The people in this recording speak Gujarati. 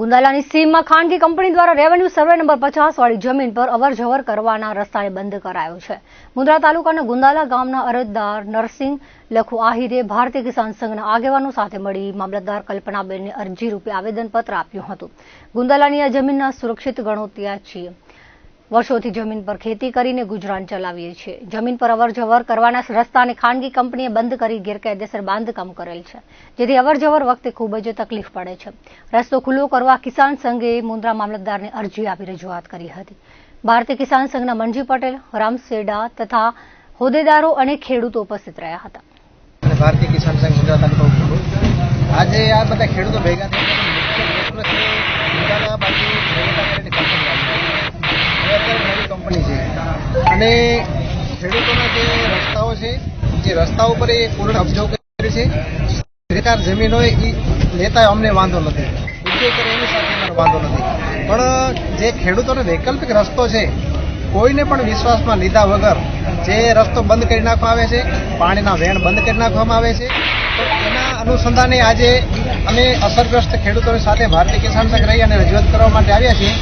ગુંદાલાની સીમમાં ખાનગી કંપની દ્વારા રેવન્યુ સર્વે નંબર પચાસ વાળી જમીન પર અવરજવર કરવાના રસ્તાને બંધ કરાયો છે. મુંદ્રા તાલુકાના ગુંદાલા ગામના અરજદાર નરસિંહ લખુ આહિરે ભારતીય કિસાન સંઘના આગેવાનો સાથે મળી મામલતદાર કલ્પનાબેનને અરજી રૂપે આવેદનપત્ર આપ્યું હતું. ગુંદાલાની આ જમીનના સુરક્ષિત ગણોત્યા છીએ. વર્ષોથી જમીન પર ખેતી કરીને ગુજરાન ચલાવીએ છીએ. જમીન પર અવરજવર કરવાના રસ્તાને ખાનગી કંપનીએ બંધ કરી ગેરકાયદેસર બાંધકામ કરેલ છે. જેથી અવરજવર વખતે ખૂબ જ તકલીફ પડે છે. રસ્તો ખુલ્લો કરવા કિસાન સંઘે મુન્દ્રા મામલતદારને અરજી આપી રજૂઆત કરી હતી. ભારતીય કિસાન સંઘના મનજી પટેલ, રામસેડા તથા હોદ્દેદારો અને ખેડૂતો ઉપસ્થિત રહ્યા હતા. ભારતીય કિસાન સંઘ ગુજરાત આજે આ બધા ખેડૂતો ભેગા થઈને મુખ્ય હેતુ છે મુંદાના બાજુ રેવટા કરીને કંપની આવી છે એ અત્યારે નવી કંપની છે અને ખેડૂતોના જે રસ્તાઓ છે, જે રસ્તાઓ પર એ પૂર્ણ અબજો કરે છે, સરકાર જમીન હોય એ લેતા અમને વાંધો નથી, ઉદ્યોગ કરે એની સાથે વાંધો નથી. પણ જે ખેડૂતોનો વૈકલ્પિક રસ્તો છે, કોઈને પણ વિશ્વાસમાં લીધા વગર જે રસ્તો બંધ કરી નાખવામાં આવે છે, પાણીના વેણ બંધ કરી નાખવામાં આવે છે, તો એના અનુસંધાને આજે અમે અસરગ્રસ્ત ખેડૂતોની સાથે ભારતીય કિસાન સંઘ રહી અને રજૂઆત કરવા માટે આવ્યા છીએ.